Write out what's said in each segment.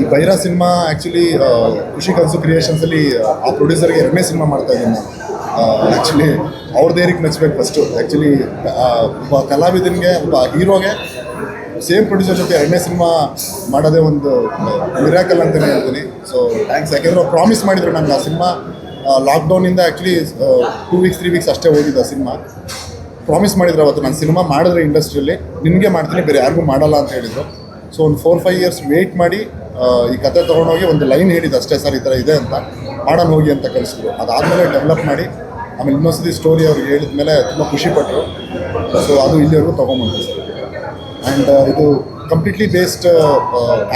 ಈ Bhaira cinema actually ಖುಷಿ ಕನಸು ಕ್ರಿಯೇಷನ್ಸಲ್ಲಿ ಆ ಪ್ರೊಡ್ಯೂಸರ್ಗೆ ಎರಡನೇ ಸಿನಿಮಾ ಮಾಡ್ತಾ ಇದ್ದೀನಿ. ಆ್ಯಕ್ಚುಲಿ ಅವ್ರದ್ದೇರಿಗೆ ಮೆಚ್ಚಬೇಕು ಫಸ್ಟು ಆ್ಯಕ್ಚುಲಿ ಒಬ್ಬ ಕಲಾವಿದನಿಗೆ, ಒಬ್ಬ ಹೀರೋಗೆ ಸೇಮ್ ಪ್ರೊಡ್ಯೂಸರ್ ಜೊತೆ ಎರಡನೇ ಸಿನಿಮಾ ಮಾಡೋದೇ ಒಂದು ಮಿರಾಕಲ್ ಅಂತಲೇ ಹೇಳ್ತೀನಿ. ಸೊ ಥ್ಯಾಂಕ್ಸ್ ಯಾಕೆಂದ್ರೆ ಅವ್ರು ಪ್ರಾಮಿಸ್ ಮಾಡಿದ್ರು ನಂಗೆ ಆ cinema. ಲಾಕ್ಡೌನಿಂದ actually two weeks three weeks ಅಷ್ಟೇ ಹೋಗಿದ್ದು ಆ ಸಿನಿಮಾ. ಪ್ರಾಮಿಸ್ ಮಾಡಿದ್ರು ಅವತ್ತು ನಾನು ಸಿನಿಮಾ ಮಾಡಿದ್ರೆ ಇಂಡಸ್ಟ್ರಿಯಲ್ಲಿ ನಿಮಗೆ ಮಾಡ್ತೀನಿ, ಬೇರೆ ಯಾರಿಗೂ ಮಾಡಲ್ಲ ಅಂತ ಹೇಳಿದರು. ಸೊ ಒಂದು ಫೋರ್ ಫೈವ್ ಇಯರ್ಸ್ ವೆಯ್ಟ್ ಮಾಡಿ ಈ ಕತೆ ತೊಗೊಂಡೋಗಿ ಒಂದು ಲೈನ್ ಹೇಳಿದ್ದು ಅಷ್ಟೇ ಸರ್ ಈ ಥರ ಇದೆ ಅಂತ. ಮಾಡೋಣ ಹೋಗಿ ಅಂತ ಕಳಿಸಿದ್ರು. ಅದಾದಮೇಲೆ ಡೆವಲಪ್ ಮಾಡಿ ಆಮೇಲೆ ಇನ್ನೊಂದ್ಸತಿ ಸ್ಟೋರಿ ಅವ್ರಿಗೆ ಹೇಳಿದ ಮೇಲೆ ತುಂಬ ಖುಷಿಪಟ್ಟರು ಸೊ ಅದು ಇಲ್ಲಿವರೆಗೂ ತೊಗೊಂಬಂತು ಸರ್. ಆ್ಯಂಡ್ ಇದು completely based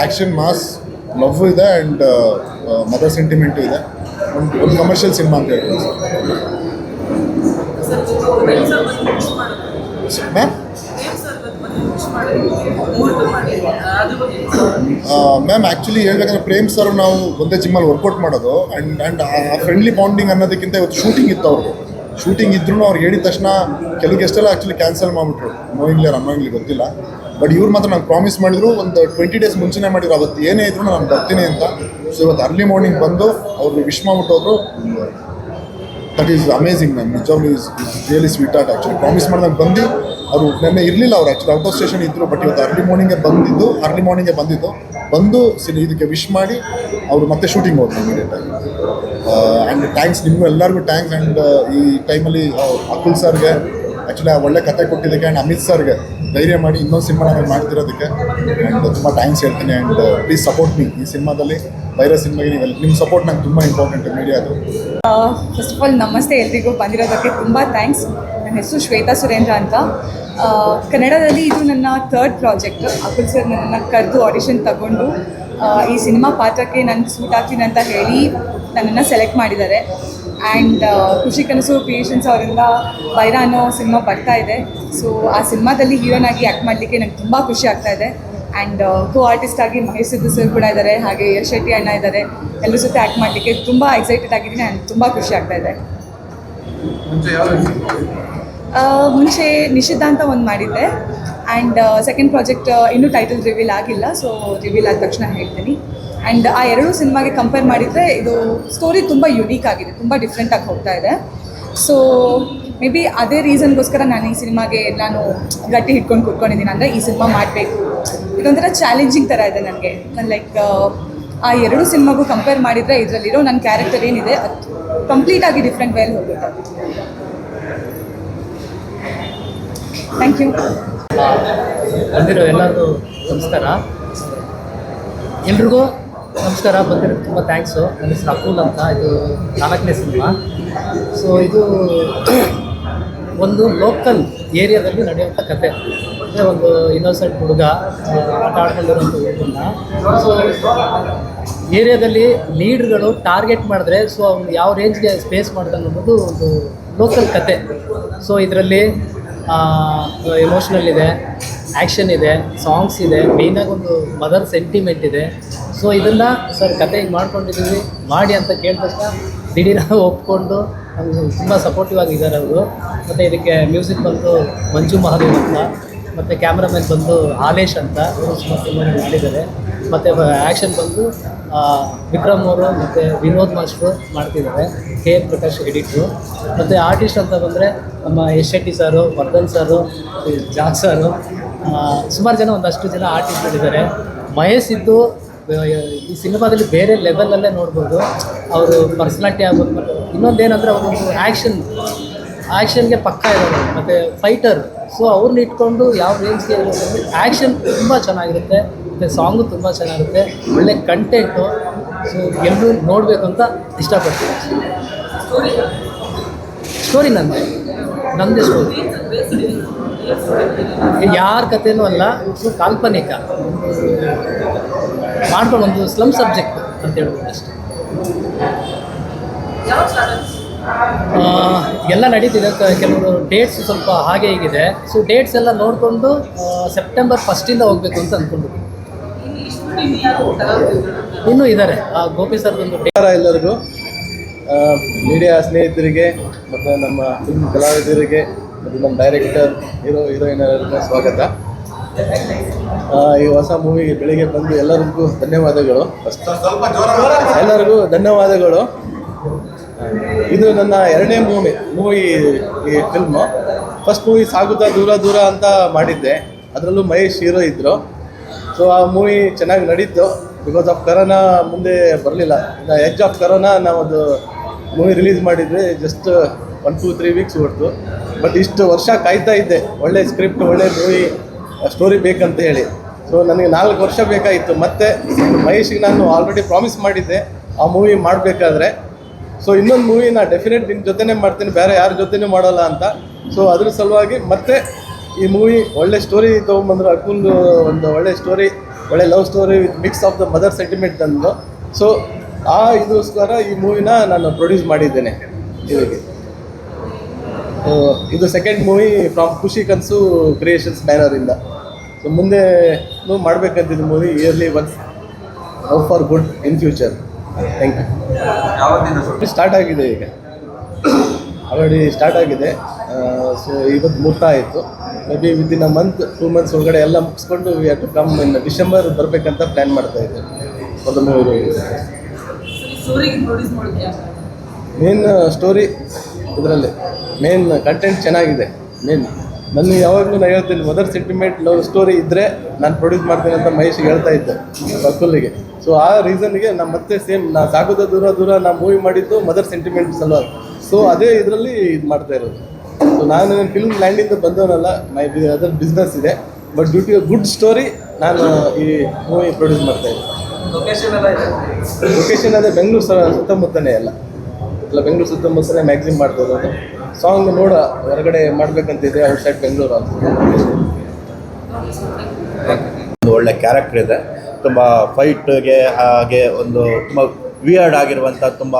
action mass love ಇದೆ ಆ್ಯಂಡ್ ಮದರ್ ಸೆಂಟಿಮೆಂಟು ಇದೆ. ಒಂದು ಒಂದು ಕಮರ್ಷಿಯಲ್ ಸಿನಿಮಾ ಅಂತ ಹೇಳ್ಬೋದು ಸರ್. ಮ್ಯಾಮ್? ಮ್ಯಾಮ್ ಆ್ಯಕ್ಚುಲಿ ಹೇಳ್ಬೇಕಂದ್ರೆ ಪ್ರೇಮ್ ಸರ್ ನಾವು ಒಂದೇ ಜಿಮ್ಮಲ್ಲಿ ವರ್ಕೌಟ್ ಮಾಡೋದು. ಆ್ಯಂಡ್ ಆ್ಯಂಡ್ ಆ ಫ್ರೆಂಡ್ಲಿ ಬಾಂಡಿಂಗ್ ಅನ್ನೋದಕ್ಕಿಂತ ಇವತ್ತು ಶೂಟಿಂಗ್ ಇತ್ತು ಅವ್ರಿಗೆ ಶೂಟಿಂಗ್ ಇದ್ರೂ ಅವ್ರು ಹೇಳಿದ ತಕ್ಷಣ ಕೆಲವು ಗೆಸ್ಟೆಲ್ಲ ಆ್ಯಕ್ಚುಲಿ ಕ್ಯಾನ್ಸಲ್ ಮಾಡಿಬಿಟ್ರು. ನೋಯಿಂಗ್ಲಿ ಅನ್ನೋಂಗ್ಲಿ ಗೊತ್ತಿಲ್ಲ. ಬಟ್ ಇವ್ರು ಮಾತ್ರ ನಂಗೆ ಪ್ರಾಮಿಸ್ ಮಾಡಿದ್ರು, ಒಂದು ಟ್ವೆಂಟಿ ಡೇಸ್ ಮುಂಚೆನೇ ಮಾಡಿದ್ರು. ಅವತ್ತು ಏನೇ ಇದ್ರು ನಾನು ಬರ್ತೀನಿ ಅಂತ. ಸೊ ಇವತ್ತು ಅರ್ಲಿ ಮಾರ್ನಿಂಗ್ ಬಂದು ಅವ್ರಿಗೆ ವಿಶ್ ಮಾಡ್ಬಿಟ್ಟೋದ್ರು ದಟ್ ಈಸ್ ಅಮೇಝಿಂಗ್ ಮ್ಯಾಮ್ ನಿಜವಾಗ್ಲೂ is really sweet at actually promise ಮಾಡಿದಾಗ ಬಂದು ಅವರು ನೆನ್ನೆ ಇರಲಿಲ್ಲ ಅವ್ರು ಆ್ಯಕ್ಚುಲಿ ಔಟ್ ಆಫ್ ಸ್ಟೇಷನ್ ಇದ್ದರು ಬಟ್ ಇವತ್ತು ಅರ್ಲಿ ಮಾರ್ನಿಂಗೇ ಬಂದಿದ್ದು ಅರ್ಲಿ ಮಾರ್ನಿಂಗೇ ಬಂದಿದ್ದು. ಬಂದು ಸಿನಿ ಇದಕ್ಕೆ ವಿಶ್ ಮಾಡಿ ಅವರು ಮತ್ತೆ ಶೂಟಿಂಗ್ ಹೋದ್ರು ಇಮಿಡಿಯೇಟಾಗಿ ಆ್ಯಂಡ್ ಥ್ಯಾಂಕ್ಸ್ ನಿಮಗೂ ಎಲ್ಲರಿಗೂ ಥ್ಯಾಂಕ್ಸ್ ಆ್ಯಂಡ್ ಈ ಟೈಮಲ್ಲಿ ಅಕುಲ್ ಸರ್ಗೆ ಆ್ಯಕ್ಚುಲಿ ಒಳ್ಳೆ ಕತೆ ಕೊಟ್ಟಿದ್ದಕ್ಕೆ ಆ್ಯಂಡ್ ಅಮಿತ್ ಸರ್ಗೆ ಧೈರ್ಯ ಮಾಡಿ ಇನ್ನೊಂದು ಸಿನಿಮಾ ನಾನು ಮಾಡ್ತಿರೋದಕ್ಕೆ. ಆ್ಯಂಡ್ ತುಂಬ ಥ್ಯಾಂಕ್ಸ್ ಹೇಳ್ತೀನಿ. ಆ್ಯಂಡ್ ಪ್ಲೀಸ್ ಸಪೋರ್ಟ್ ಮೀ ಈ ಸಿನಿಮಾದಲ್ಲಿ. ವೈರಸ್ ಸಿನಿಮಾಗೆ ನೀವು ನಿಮ್ಮ ಸಪೋರ್ಟ್ ನಂಗೆ ತುಂಬ ಇಂಪಾರ್ಟೆಂಟ್ ಮೀಡಿಯಾದು. ಫಸ್ಟ್ ಆಫ್ ಆಲ್ ನಮಸ್ತೆ ಎಲ್ರಿಗೂ. ಬಂದಿರೋದಕ್ಕೆ ತುಂಬ ಥ್ಯಾಂಕ್ಸ್ ನನ್ನ ಹೆಸರು ಶ್ವೇತಾ ಸುರೇಂದ್ರ ಅಂತ. ಕನ್ನಡದಲ್ಲಿ ಇದು ನನ್ನ ಥರ್ಡ್ ಪ್ರಾಜೆಕ್ಟ್ ಅಕುಲ್ ಸರ್ ನನ್ನನ್ನು ಕರೆದು ಆಡಿಷನ್ ತಗೊಂಡು ಈ ಸಿನಿಮಾ ಪಾತ್ರಕ್ಕೆ ನಾನು ಸೂಟ್ ಆಗ್ತೀನಿ ಅಂತ ಹೇಳಿ ನನ್ನನ್ನು ಸೆಲೆಕ್ಟ್ ಮಾಡಿದ್ದಾರೆ. ಆ್ಯಂಡ್ ಖುಷಿ ಕನಸು ಕ್ರಿಯೇಷನ್ಸ್ ಅವರಿಂದ ಬೈರಾ ಅನ್ನೋ ಸಿನಿಮಾ ಬರ್ತಾ ಇದೆ. ಸೊ ಆ ಸಿನಿಮಾದಲ್ಲಿ ಹೀರೋನಾಗಿ ಆ್ಯಕ್ಟ್ ಮಾಡಲಿಕ್ಕೆ ನಂಗೆ ತುಂಬ ಖುಷಿ ಆಗ್ತಾ ಇದೆ. ಆ್ಯಂಡ್ ಕೋ ಆರ್ಟಿಸ್ಟ್ ಆಗಿ ಮಹೇಶ್ ಸಿದ್ದು ಸರ್ ಕೂಡ ಇದ್ದಾರೆ ಹಾಗೆ ಯಶ್ ಶೆಟ್ಟಿ ಅಣ್ಣ ಇದ್ದಾರೆ ಎಲ್ಲರ ಜೊತೆ ಆ್ಯಕ್ಟ್ ಮಾಡಲಿಕ್ಕೆ ತುಂಬ ಎಕ್ಸೈಟೆಡ್ ಆಗಿದ್ದೀನಿ. ಆ್ಯಂಡ್ ತುಂಬ ಖುಷಿ ಆಗ್ತಾ ಇದೆ. ಮುಂಚೆ ನಿಷಿದ್ಧ ಅಂತ ಒಂದು ಮಾಡಿದ್ದೆ. ಆ್ಯಂಡ್ ಸೆಕೆಂಡ್ ಪ್ರಾಜೆಕ್ಟ್ ಇನ್ನೂ ಟೈಟಲ್ ರಿವೀಲ್ ಆಗಿಲ್ಲ. ಸೊ ರಿವೀಲ್ ಆದ ತಕ್ಷಣ ಹೇಳ್ತೀನಿ. ಆ್ಯಂಡ್ ಆ ಎರಡು ಸಿನಿಮಾಗೆ ಕಂಪೇರ್ ಮಾಡಿದರೆ ಇದು ಸ್ಟೋರಿ ತುಂಬ ಯುನೀಕ್ ಆಗಿದೆ, ತುಂಬ ಡಿಫ್ರೆಂಟಾಗಿ ಹೋಗ್ತಾ ಇದೆ. ಸೊ ಮೇ ಬಿ ಅದೇ ರೀಸನ್ಗೋಸ್ಕರ ನಾನು ಈ ಸಿನಿಮಾಗೆ ನಾನು ಗಟ್ಟಿ ಹಿಡ್ಕೊಂಡು ಕೂತ್ಕೊಂಡಿದ್ದೀನಿ ಅಂದರೆ ಈ ಸಿನಿಮಾ ಮಾಡಬೇಕು. ಇದೊಂಥರ ಚಾಲೆಂಜಿಂಗ್ ಥರ ಇದೆ ನನಗೆ. ನಾನು ಲೈಕ್ ಆ ಎರಡು ಸಿನಿಮಾಗೂ ಕಂಪೇರ್ ಮಾಡಿದರೆ ಇದರಲ್ಲಿರೋ ನನ್ನ ಕ್ಯಾರೆಕ್ಟರ್ ಏನಿದೆ, ಅದು ಕಂಪ್ಲೀಟಾಗಿ ಡಿಫ್ರೆಂಟ್ ವೇಲ್ ಹೋಗುತ್ತೆ. ಥ್ಯಾಂಕ್ ಯು ಬಂದಿರೋ ಎಲ್ಲರಿಗೂ ನಮಸ್ಕಾರ. ಎಲ್ರಿಗೂ ನಮಸ್ಕಾರ ಬಂದರೆ ತುಂಬ ಥ್ಯಾಂಕ್ಸು ನನ್ನ ಹೆಸರು ಅಕುಲ್ ಅಂತ. ಇದು ನಾಲ್ಕನೇ ಸಿನಿಮಾ. ಸೊ ಇದು ಒಂದು ಲೋಕಲ್ ಏರಿಯಾದಲ್ಲಿ ನಡೆಯುವಂಥ ಕತೆ. ಅಂದರೆ ಒಂದು ಇನ್ನೋಸೆಂಟ್ ಹುಡುಗ ಆಟ ಆಡ್ಕೊಂಡಿರೋಂಥ ಹುಡುಗನ್ನ. ಸೊ ಏರಿಯಾದಲ್ಲಿ ಲೀಡ್ಗಳು ಟಾರ್ಗೆಟ್ ಮಾಡಿದ್ರೆ ಸೊ ಅವ್ನು ಯಾವ ರೇಂಜ್ಗೆ ಸ್ಪೇಸ್ ಮಾಡ್ತಾನೆ ಅನ್ನೋದು ಒಂದು ಲೋಕಲ್ ಕತೆ. ಸೊ ಇದರಲ್ಲಿ ಎಮೋಷ್ನಲ್ ಇದೆ ಆ್ಯಕ್ಷನ್ ಇದೆ ಸಾಂಗ್ಸ್ ಇದೆ ಮೇಯ್ನಾಗಿ ಒಂದು ಮದರ್ ಸೆಂಟಿಮೆಂಟ್ ಇದೆ. ಸೊ ಇದನ್ನು ಸರ್ ಕತೆ ಮಾಡ್ಕೊಂಡಿದ್ದೀವಿ ಮಾಡಿ ಅಂತ ಕೇಳಿದ ತಕ್ಷಣ ದಿಢೀರ ಒಪ್ಕೊಂಡು ನಮಗೆ ತುಂಬ ಸಪೋರ್ಟಿವ್ ಆಗಿದ್ದಾರೆ ಅವರು. ಮತ್ತು ಇದಕ್ಕೆ ಮ್ಯೂಸಿಕ್ ಬಂದು ಮಂಜು ಮಹಾದೇವ್ ಅಂತ, ಮತ್ತು ಕ್ಯಾಮ್ರಾಮನ್ ಬಂದು ಆಲೇಶ್ ಅಂತ ಅವರು ಸುಮಾರು ತುಂಬ ಮಾಡಿದ್ದಾರೆ. ಮತ್ತು ಆ್ಯಕ್ಷನ್ ಬಂದು ವಿಕ್ರಮ್ ಅವರು ಮತ್ತು ವಿನೋದ್ ಮಾಸ್ಟ್ರು ಮಾಡ್ತಿದ್ದಾರೆ. ಕೆ ಎನ್ ಪ್ರಕಾಶ್ ಎಡಿಟ್ರು ಮತ್ತು ಆರ್ಟಿಸ್ಟ್ ಅಂತ ಬಂದರೆ ನಮ್ಮ ಯಶ್ ಶೆಟ್ಟಿ ಸಾರು, ವರ್ಧನ್ ಸಾರು ಜಾಕ್ ಸಾರು. ಸುಮಾರು ಜನ ಒಂದಷ್ಟು ಜನ ಆರ್ಟಿಸ್ಟ್ಗಳಿದ್ದಾರೆ ಮಹೇಶ್ ಇದ್ದು ಈ ಸಿನಿಮಾದಲ್ಲಿ ಬೇರೆ ಲೆವೆಲಲ್ಲೇ ನೋಡ್ಬೋದು. ಅವರು ಪರ್ಸ್ನಾಲಿಟಿ ಆಗ್ಬೋದು ಇನ್ನೊಂದೇನಂದರೆ ಅವರೊಂದು ಆ್ಯಕ್ಷನ್ ಆ್ಯಕ್ಷನ್ಗೆ ಪಕ್ಕ ಇರೋದು ಮತ್ತು ಫೈಟರ್ ಸೊ ಅವ್ರನ್ನ ಇಟ್ಕೊಂಡು ಯಾವ ರೇಂಜ್ಗೆ ಆ್ಯಕ್ಷನ್ ತುಂಬ ಚೆನ್ನಾಗಿರುತ್ತೆ, ಮತ್ತು ಸಾಂಗು ತುಂಬ ಚೆನ್ನಾಗಿರುತ್ತೆ, ಒಳ್ಳೆ ಕಂಟೆಂಟು ಸೊ ಎಲ್ಲರೂ ನೋಡಬೇಕು ಅಂತ ಇಷ್ಟಪಡ್ತೀನಿ. ಸ್ಟೋರಿ ನಂದೆ. ನಂದೆ ಸ್ಟೋರಿ ಯಾರ ಕಥೆನೂ ಅಲ್ಲ ಸೊ ಕಾಲ್ಪನಿಕ. ಮಾಡ್ಕೊಂಡು ಒಂದು ಸ್ಲಮ್ ಸಬ್ಜೆಕ್ಟ್ ಅಂತ ಹೇಳ್ಬೋದು ಅಷ್ಟೇ. ಆ, ಎಲ್ಲ ನಡೀತಿದೆ. ಕೆಲವರು ಡೇಟ್ಸ್ ಸ್ವಲ್ಪ ಹಾಗೆ ಹೀಗಿದೆ. ಸೊ ಡೇಟ್ಸ್ ಎಲ್ಲ ನೋಡಿಕೊಂಡು ಸೆಪ್ಟೆಂಬರ್ ಫಸ್ಟಿಂದ ಹೋಗಬೇಕು ಅಂತ ಅಂದ್ಕೊಂಡಿದ್ವಿ ಇನ್ನೂ ಇದ್ದಾರೆ ಆ ಗೋಪಿ ಸರ್ದೊಂದು ಎಲ್ಲರಿಗೂ. ಮೀಡಿಯಾ ಸ್ನೇಹಿತರಿಗೆ ಮತ್ತು ನಮ್ಮ ಫಿಲ್ಮ್ ಕಲಾವಿದರಿಗೆ ಮತ್ತು ನಮ್ಮ ಡೈರೆಕ್ಟರ್ ಹೀರೋ ಹೀರೋಯಿನ್ ಸ್ವಾಗತ. ಈ ಹೊಸ ಮೂವಿ ಬೆಳಿಗ್ಗೆ ಬಂದು ಎಲ್ಲರಿಗೂ ಧನ್ಯವಾದಗಳು. ಎಲ್ಲರಿಗೂ ಧನ್ಯವಾದಗಳು. ಇದು ನನ್ನ ಎರಡನೇ ಮೂವಿ ಮೂವಿ ಈ film first movie Sagutha Doora Doora ಅಂತ ಮಾಡಿದ್ದೆ. ಅದರಲ್ಲೂ ಮಹೇಶ್ ಹೀರೋ ಇದ್ದರು ಸೊ ಆ ಮೂವಿ ಚೆನ್ನಾಗಿ ನಡೀತು. ಬಿಕಾಸ್ ಆಫ್ ಕರೋನಾ ಮುಂದೆ ಬರಲಿಲ್ಲ. ಎಜ್ ಆಫ್ ಕರೋನಾ ನಾವು ಮೂವಿ ರಿಲೀಸ್ ಮಾಡಿದ್ವಿ. Just one two three weeks ಹೊಡ್ತು but ಇಷ್ಟು ವರ್ಷ ಕಾಯ್ತಾ ಇದ್ದೆ. ಒಳ್ಳೆ ಸ್ಕ್ರಿಪ್ಟ್ ಒಳ್ಳೆ ಮೂವಿ ಸ್ಟೋರಿ ಬೇಕಂತ ಹೇಳಿ. ಸೊ ನನಗೆ ನಾಲ್ಕು ವರ್ಷ ಬೇಕಾಗಿತ್ತು. ಮತ್ತೆ ಮಹೇಶಿಗೆ ನಾನು ಆಲ್ರೆಡಿ ಪ್ರಾಮಿಸ್ ಮಾಡಿದ್ದೆ, ಆ ಮೂವಿ ಮಾಡಬೇಕಾದ್ರೆ. ಸೊ ಇನ್ನೊಂದು ಮೂವಿ ನಾನು ಡೆಫಿನೆಟ್ ನಿನ್ನ ಜೊತೆನೇ ಮಾಡ್ತೀನಿ, ಬೇರೆ ಯಾರ ಜೊತೆನೂ ಮಾಡೋಲ್ಲ ಅಂತ. ಸೊ ಅದ್ರ ಸಲುವಾಗಿ ಮತ್ತೆ ಈ ಮೂವಿ ಒಳ್ಳೆ ಸ್ಟೋರಿ ತೊಗೊಂಬಂದ್ರು. ಅಕುಲ್ ಒಂದು ಒಳ್ಳೆ ಸ್ಟೋರಿ ಒಳ್ಳೆ love story with mix of the mother sentiment ತಂದು ಸೊ ಆ ಇದಕ್ಕೋಸ್ಕರ ಈ ಮೂವಿನ ನಾನು ಪ್ರೊಡ್ಯೂಸ್ ಮಾಡಿದ್ದೇನೆ. ಸೊ ಇದು ಸೆಕೆಂಡ್ ಮೂವಿ ಫ್ರಾಮ್ ಖುಷಿ ಕನ್ಸು ಕ್ರಿಯೇಷನ್ಸ್ ಬ್ಯಾನರಿಂದ ಸೊ ಮುಂದೆ ಮಾಡಬೇಕಂತಿದ್ದು movie early once how far good in future thank you start ಆಗಿದೆ ಈಗ. ಆಲ್ರೆಡಿ ಸ್ಟಾರ್ಟ್ ಆಗಿದೆ. ಸೊ ಇವತ್ತು ಮುಹೂರ್ತ ಆಯಿತು. Maybe within a month two months ಒಳಗಡೆ ಎಲ್ಲ ಮುಗಿಸ್ಕೊಂಡು we to come in December ಬರಬೇಕಂತ ಪ್ಲ್ಯಾನ್ ಮಾಡ್ತಾ ಇದ್ದೆ ಒಂದು ಮೂವಿ ಮೇನ್ ಸ್ಟೋರಿ ಇದರಲ್ಲಿ. ಮೇನ್ ಕಂಟೆಂಟ್ ಚೆನ್ನಾಗಿದೆ. ಮೇನ್ ನನ್ನ ಯಾವಾಗಲೂ ನಾನು ಹೇಳ್ತೀನಿ ಮದರ್ ಸೆಂಟಿಮೆಂಟ್ ಲವ್ ಸ್ಟೋರಿ ಇದ್ದರೆ ನಾನು ಪ್ರೊಡ್ಯೂಸ್ ಮಾಡ್ತೀನಿ ಅಂತ ಮಹೇಶ್ ಹೇಳ್ತಾ ಇದ್ದೆ ಬಕ್ಕುಲಿಗೆ ಸೊ ಆ ರೀಸನ್ಗೆ ನಾನು ಮತ್ತೆ ಸೇಮ್ ನಾ ಸಾಗೋದ ದೂರ ದೂರ ನಾ ಮೂವಿ ಮಾಡಿದ್ದು ಮದರ್ ಸೆಂಟಿಮೆಂಟ್ ಸಲುವಾಗಿ. ಸೊ ಅದೇ ಇದರಲ್ಲಿ ಇದು ಮಾಡ್ತಾ ಇರೋದು. ಸೊ ನಾನು ಫಿಲ್ಮ್ ಲ್ಯಾಂಡಿಂದ ಬಂದವನಲ್ಲ ಮೈ ಅದರ್ ಬಿಸ್ನೆಸ್ ಇದೆ. But due to good story ನಾನು ಈ ಮೂವಿ ಪ್ರೊಡ್ಯೂಸ್ ಮಾಡ್ತಾ ಇದ್ದೆ. ಲೊಕೇಶನ್ ಅದೇ ಬೆಂಗಳೂರು ಸುತ್ತಮುತ್ತನೇ ಅಲ್ಲ. ಇಲ್ಲ ಬೆಂಗಳೂರು ಸುತ್ತಮುತ್ತನೇ ಮ್ಯಾಗ್ಝಿನ್ ಮಾಡ್ತಾ ಇರೋದು ಸಾಂಗ್ ನೋಡ, ಹೊರಗಡೆ ಮಾಡ್ಬೇಕಂತಿದೆ ಔಟ್ಸೈಡ್ ಬೆಂಗಳೂರು ಅಂತ ಒಂದು ಒಳ್ಳೆ ಕ್ಯಾರೆಕ್ಟರ್ ಇದೆ. ತುಂಬ ಫೈಟ್ಗೆ ಹಾಗೆ ಒಂದು ತುಂಬ ವಿಯರ್ಡ್ ಆಗಿರುವಂಥ ತುಂಬ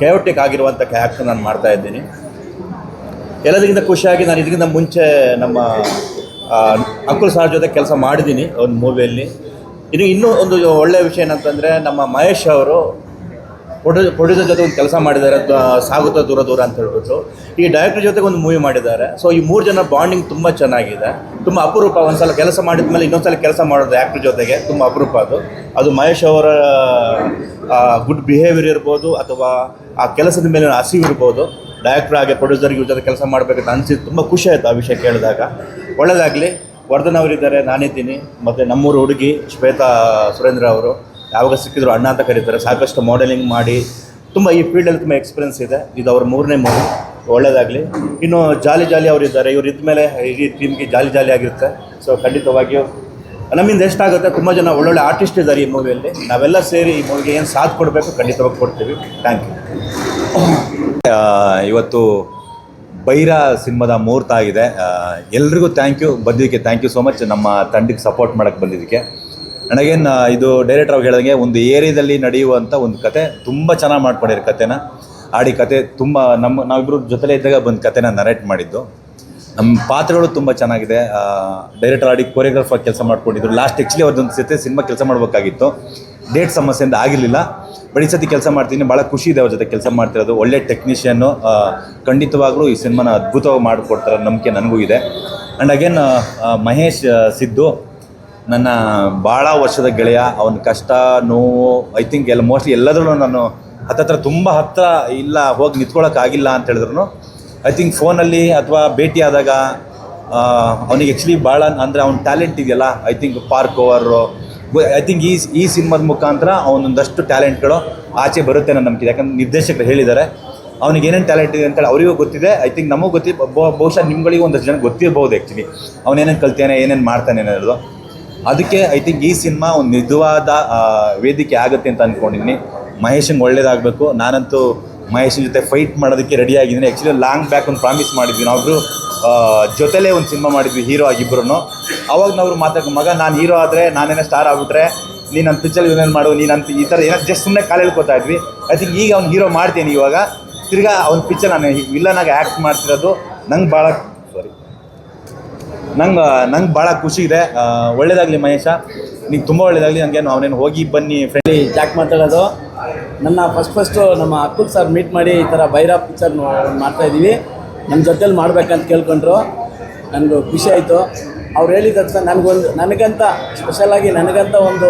ಕೆಯೋಟಿಕ್ ಆಗಿರುವಂಥ ಕ್ಯಾರೆಕ್ಟರ್ ನಾನು ಮಾಡ್ತಾ ಇದ್ದೀನಿ. ಎಲ್ಲದಕ್ಕಿಂತ ಖುಷಿಯಾಗಿ ನಾನು ಇದಕ್ಕಿಂತ ಮುಂಚೆ ನಮ್ಮ ಅಂಕುಲ್ ಸಾರ್ ಜೊತೆ ಕೆಲಸ ಮಾಡಿದ್ದೀನಿ, ಒಂದು ಮೂವಿಯಲ್ಲಿ ಇದು ಇನ್ನೂ ಒಂದು ಒಳ್ಳೆಯ ವಿಷಯ ಏನಂತಂದರೆ, ನಮ್ಮ ಮಹೇಶ್ ಅವರು ಪ್ರೊಡ್ಯೂ ಪ್ರೊಡ್ಯೂಸರ್ ಜೊತೆ ಒಂದು ಕೆಲಸ ಮಾಡಿದ್ದಾರೆ ಸಾಗುತ್ತ ದೂರ ದೂರ ಅಂತ ಹೇಳ್ಬಿಟ್ಟು. ಈ ಡೈರೆಕ್ಟರ್ ಜೊತೆಗೆ ಒಂದು ಮೂವಿ ಮಾಡಿದ್ದಾರೆ. ಸೊ ಈ ಮೂರು ಜನ ಬಾಂಡಿಂಗ್ ತುಂಬ ಚೆನ್ನಾಗಿದೆ. ತುಂಬ ಅಪರೂಪ, ಒಂದ್ಸಲ ಕೆಲಸ ಮಾಡಿದ ಮೇಲೆ ಇನ್ನೊಂದ್ಸಲ ಕೆಲಸ ಮಾಡೋದು ಆ್ಯಕ್ಟ್ರ್ ಜೊತೆಗೆ ತುಂಬ ಅಪರೂಪ ಅದು. ಅದು ಮಹೇಶ್ ಅವರ ಗುಡ್ ಬಿಹೇವಿಯರ್ ಇರ್ಬೋದು, ಅಥವಾ ಆ ಕೆಲಸದ ಮೇಲೆ ಹಸಿವು ಇರ್ಬೋದು. ಡೈರೆಕ್ಟರ್ ಆಗಿ ಪ್ರೊಡ್ಯೂಸರ್ ಇವ್ರ ಜೊತೆ ಕೆಲಸ ಮಾಡಬೇಕಂತ ಅನಿಸಿದ್ದು ತುಂಬ ಖುಷಿ ಆಯಿತು ಆ ವಿಷಯ ಕೇಳಿದಾಗ. ಒಳ್ಳೆಯದಾಗಲಿ ವರ್ಧನ್ ಅವರಿದ್ದಾರೆ, ನಾನಿದ್ದೀನಿ. ಮತ್ತು ನಮ್ಮೂರು ಹುಡುಗಿ ಶ್ವೇತಾ ಸುರೇಂದ್ರ ಅವರು. ಯಾವಾಗ ಸಿಕ್ಕಿದ್ರು ಅಣ್ಣ ಅಂತ ಕರೀತಾರೆ. ಸಾಕಷ್ಟು ಮಾಡೆಲಿಂಗ್ ಮಾಡಿ ತುಂಬ ಈ ಫೀಲ್ಡಲ್ಲಿ ತುಂಬ ಎಕ್ಸ್ಪೀರಿಯನ್ಸ್ ಇದೆ. ಇದು ಅವ್ರ ಮೂರನೇ ಮೂವಿ ಒಳ್ಳೆಯದಾಗಲಿ ಇನ್ನು ಜಾಲಿ ಜಾಲಿ ಅವರಿದ್ದಾರೆ ಇವ್ರು ಇದ್ಮೇಲೆ ಇಡೀ ಟೀಮ್ಗೆ ಜಾಲಿ ಜಾಲಿ ಆಗಿರುತ್ತೆ. ಸೊ ಖಂಡಿತವಾಗಿಯೂ ನಮ್ಮಿಂದ ಎಷ್ಟಾಗುತ್ತೆ ತುಂಬ ಜನ ಒಳ್ಳೊಳ್ಳೆ ಆರ್ಟಿಸ್ಟ್ ಇದ್ದಾರೆ ಈ ಮೂವಿಯಲ್ಲಿ ನಾವೆಲ್ಲ ಸೇರಿ ಈ ಮೂವಿಗೆ ಏನು ಸಾಥ್ ಕೊಡಬೇಕು ಖಂಡಿತವಾಗಿ ಕೊಡ್ತೀವಿ. ಥ್ಯಾಂಕ್ ಯು ಇವತ್ತು ಬೈರ ಸಿನಿಮಾದ ಮುಹೂರ್ತ ಆಗಿದೆ. ಎಲ್ರಿಗೂ ಥ್ಯಾಂಕ್ ಯು ಬಂದಿದ್ದಕ್ಕೆ ಥ್ಯಾಂಕ್ ಯು ಸೋ ಮಚ್ ನಮ್ಮ ತಂಡಕ್ಕೆ ಸಪೋರ್ಟ್ ಮಾಡೋಕ್ಕೆ ಬಂದಿದ್ದಕ್ಕೆ. ನನಗೇನು ಇದು ಡೈರೆಕ್ಟರ್ ಹೇಳ್ದಂಗೆ ಒಂದು ಏರಿಯಾದಲ್ಲಿ ನಡೆಯುವಂಥ ಒಂದು ಕತೆ ತುಂಬ ಚೆನ್ನಾಗಿ ಮಾಡ್ಕೊಂಡಿರೋ ಕತೆನ. ಆಡಿ ಕತೆ ತುಂಬ ನಮ್ಮ ನಾವಿಬ್ಬರು ಜೊತೆಲೇ ಇದ್ದಾಗ ಬಂದು ಕತೆನ ನರೇಟ್ ಮಾಡಿದ್ದು. ನಮ್ಮ ಪಾತ್ರಗಳು ತುಂಬ ಚೆನ್ನಾಗಿದೆ. ಡೈರೆಕ್ಟರ್ ಆಡಿ ಕೊರಿಯೋಗ್ರಾಫರ್ ಕೆಲಸ ಮಾಡ್ಕೊಂಡಿದ್ರು. ಲಾಸ್ಟ್ ಆ್ಯಕ್ಚುಲಿ ಅವ್ರದ್ದೊಂದು ಸತಿ ಸಿನಿಮಾ ಕೆಲಸ ಮಾಡಬೇಕಾಗಿತ್ತು. ಡೇಟ್ ಸಮಸ್ಯೆಯಿಂದ ಆಗಿರಲಿಲ್ಲ. ಬಟ್ ಈ ಸತಿ ಕೆಲಸ ಮಾಡ್ತೀನಿ. ಭಾಳ ಖುಷಿ ಇದೆ ಅವ್ರ ಜೊತೆ ಕೆಲಸ ಮಾಡ್ತಿರೋದು. ಒಳ್ಳೆ ಟೆಕ್ನಿಷಿಯನ್ನು ಖಂಡಿತವಾಗ್ಲೂ ಈ ಸಿನಿಮಾನ ಅದ್ಭುತವಾಗಿ ಮಾಡಿಕೊಡ್ತಾರೆ ನಂಬಿಕೆ ನನಗೂ ಇದೆ. ಆ್ಯಂಡ್ ಅಗೇನ್ ಮಹೇಶ್ ಸಿದ್ದು ನನ್ನ ಭಾಳ ವರ್ಷದ ಗೆಳೆಯ, ಅವನ ಕಷ್ಟ, ನೋವು ಐ ಥಿಂಕ್ ಎಲ್ಲ ಮೋಸ್ಟ್ಲಿ ಎಲ್ಲದರಲ್ಲೂ ನಾನು ಹತ್ತತ್ರ ತುಂಬ ಹತ್ತಿರ ಇಲ್ಲ, ಹೋಗಿ ನಿಂತ್ಕೊಳ್ಳೋಕ್ಕಾಗಿಲ್ಲ ಅಂತ ಹೇಳಿದ್ರು ಐ ಥಿಂಕ್ ಫೋನಲ್ಲಿ ಅಥವಾ ಭೇಟಿಯಾದಾಗ ಅವನಿಗೆ ಆ್ಯಕ್ಚುಲಿ ಭಾಳ ಅಂದರೆ ಅವ್ನ ಟ್ಯಾಲೆಂಟ್ ಇದೆಯಲ್ಲ I think park over I think ಈ ಈ ಸಿನಿಮಾದ ಮುಖಾಂತರ ಅವನೊಂದಷ್ಟು ಟ್ಯಾಲೆಂಟ್ಗಳು ಆಚೆ ಬರುತ್ತೆ ನನ್ನ ನಂಬಿಕೆ ಯಾಕಂದ್ರೆ ನಿರ್ದೇಶಕರು ಹೇಳಿದ್ದಾರೆ, ಅವ್ನಿಗೆ ಏನೇನು ಟ್ಯಾಲೆಂಟ್ ಇದೆ ಅಂತೇಳಿ ಅವರಿಗೂ ಗೊತ್ತಿದೆ. ಐ ಥಿಂಕ್ ನಮಗೂ ಗೊತ್ತಿ, ಬಹು- ಬಹುಶಃ ನಿಮ್ಗಳಿಗೂ ಒಂದಷ್ಟು ಜನ ಗೊತ್ತಿರ್ಬೋದು ಆ್ಯಕ್ಚುಲಿ ಅವನೇನೇನು ಕಲ್ತಾನೆ ಏನೇನು ಮಾಡ್ತಾನೆ ಅನ್ನೋದು. ಅದಕ್ಕೆ ಐ ಥಿಂಕ್ ಈ ಸಿನಿಮಾ ಒಂದು ನಿಜವಾದ ವೇದಿಕೆ ಆಗುತ್ತೆ ಅಂತ ಅಂದ್ಕೊಂಡಿದ್ದೀನಿ ಮಹೇಶನ್ಗೆ ಒಳ್ಳೇದಾಗಬೇಕು. ನಾನಂತೂ ಮಹೇಶನ್ ಜೊತೆ ಫೈಟ್ ಮಾಡೋದಕ್ಕೆ ರೆಡಿ ಆಗಿದ್ದೀನಿ. ಆ್ಯಕ್ಚುಲಿ ಲಾಂಗ್ ಬ್ಯಾಕ್ ಒಂದು ಪ್ರಾಮಿಸ್ ಮಾಡಿದ್ವಿ. ನಾವು ಅವರು ಜೊತೆಲೇ ಒಂದು ಸಿನಿಮಾ ಮಾಡಿದ್ವಿ ಹೀರೋ ಆಗಿಬ್ಬರು ಅವಾಗ ನಾವು ಮಾತಾಡ್ಕೊ ಮಗ, ನಾನು ಹೀರೋ ಆದರೆ ನಾನೇನೋ ಸ್ಟಾರ್ ಆಗ್ಬಿಟ್ರೆ ನೀನು ನನ್ನ ಪಿಕ್ಚರ್ ಏನೇನು ಮಾಡು ನೀನು ಅಂತ ಈ ಥರ ಏನೋ ಜಸ್ಟ್ ಸುಮ್ಮನೆ ಕಾಲು ಹೇಳ್ಕೊತಾ ಇದ್ವಿ. ಐ ಥಿಂಕ್ ಈಗ ಅವ್ನು ಹೀರೋ ಮಾಡ್ತೀನಿ ಇವಾಗ. ತಿರ್ಗಾ ಅವ್ನ ಪಿಚ್ಚರ್ ನಾನು ವಿಲ್ಲನಾಗಿ ಆ್ಯಕ್ಟ್ ಮಾಡ್ತಿರೋದು ನಂಗೆ ಭಾಳ ನಂಗೆ ನಂಗೆ ಭಾಳ ಖುಷಿ ಇದೆ. ಒಳ್ಳೇದಾಗಲಿ ಮಹೇಶ. ನೀನು ತುಂಬ ಒಳ್ಳೇದಾಗಲಿ. ನನಗೇನು ಅವನೇನು ಹೋಗಿ ಬನ್ನಿ ಫ್ರೆಂಡ್ಲಿ ಜಾಕ್ ಮಾತಾಡೋದು. ನನ್ನ ಫಸ್ಟ್ ಫಸ್ಟು ನಮ್ಮ ಅಕ್ಕಲ್ ಸರ್ ಮೀಟ್ ಮಾಡಿ ಈ ಥರ ಬೈರಾ ಪಿಕ್ಚರ್ ಮಾಡ್ತಾ ಇದ್ದೀವಿ ನಮ್ಮ ಜೊತೇಲಿ ಮಾಡ್ಬೇಕಂತ ಕೇಳ್ಕೊಂಡ್ರು. ನನಗೂ ಖುಷಿ ಆಯಿತು. ಅವ್ರು ಹೇಳಿದ ತಕ್ಷಣ ನನಗೊಂದು, ನನಗಂತ ಸ್ಪೆಷಲಾಗಿ ನನಗಂತ ಒಂದು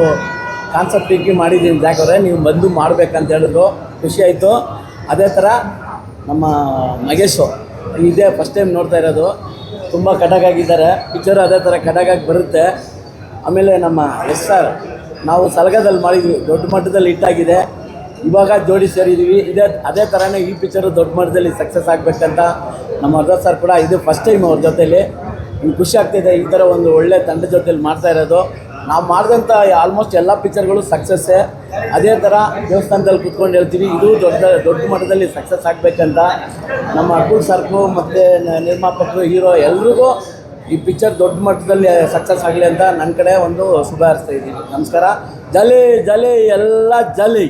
ಕಾನ್ಸೆಪ್ಟ್ ಇಕ್ಕಿ ಮಾಡಿದ್ದೀನಿ ಅವರೇ. ನೀವು ಬಂದು ಮಾಡಬೇಕಂತ ಹೇಳಿದ್ರು. ಖುಷಿ ಆಯಿತು. ಅದೇ ಥರ ನಮ್ಮ ಮಗೇಶು ಇದೇ ಫಸ್ಟ್ ಟೈಮ್ ನೋಡ್ತಾ ಇರೋದು. ತುಂಬ ಕಡಗಾಗಿದ್ದಾರೆ ಪಿಕ್ಚರ್ ಅದೇ ಥರ ಕಡಗಾಗಿ ಬರುತ್ತೆ. ಆಮೇಲೆ ನಮ್ಮ ಎಸ್ ಸರ್ ನಾವು ಸಲಗದಲ್ಲಿ ಮಾಡಿದ್ವಿ. ದೊಡ್ಡ ಮಟ್ಟದಲ್ಲಿ ಹಿಟ್ಟಾಗಿದೆ ಇವಾಗ ಜೋಡಿ ಸೇರಿದ್ದೀವಿ ಇದೇ, ಅದೇ ಥರನೇ ಈ ಪಿಕ್ಚರು ದೊಡ್ಡ ಮಟ್ಟದಲ್ಲಿ ಸಕ್ಸಸ್ ಆಗಬೇಕಂತ ನಮ್ಮ ಅರ್ಧ ಸರ್ ಕೂಡ ಇದು ಫಸ್ಟ್ ಟೈಮ್ ಅವ್ರ ಜೊತೇಲಿ. ಖುಷಿ ಆಗ್ತಿದೆ ಈ ಥರ ಒಂದು ಒಳ್ಳೆ ತಂಡ ಜೊತೆಲಿ ಮಾಡ್ತಾ ಇರೋದು. ನಾವು ಮಾಡಿದಂಥ ಆಲ್ಮೋಸ್ಟ್ ಎಲ್ಲ ಪಿಕ್ಚರ್ಗಳು ಸಕ್ಸಸ್ಸೇ ಅದೇ ಥರ ದೇವಸ್ಥಾನದಲ್ಲಿ ಕುತ್ಕೊಂಡು ಹೇಳ್ತೀವಿ, ಇದು ದೊಡ್ಡ ದೊಡ್ಡ ಮಟ್ಟದಲ್ಲಿ ಸಕ್ಸಸ್ ಆಗಬೇಕಂತ. ನಮ್ಮ ಅಬ್ದುಲ್ ಸರ್ಕು ಮತ್ತು ನಿರ್ಮಾಪಕರು ಹೀರೋ ಎಲ್ರಿಗೂ ಈ ಪಿಕ್ಚರ್ ದೊಡ್ಡ ಮಟ್ಟದಲ್ಲಿ ಸಕ್ಸಸ್ ಆಗಲಿ ಅಂತ ನನ್ನ ಕಡೆ ಒಂದು ಶುಭ ಹಾರಿಸ್ತಾ ಇದ್ದೀನಿ. ನಮಸ್ಕಾರ. ಜಲಿ ಜಲಿ, ಎಲ್ಲ ಜಲಿ.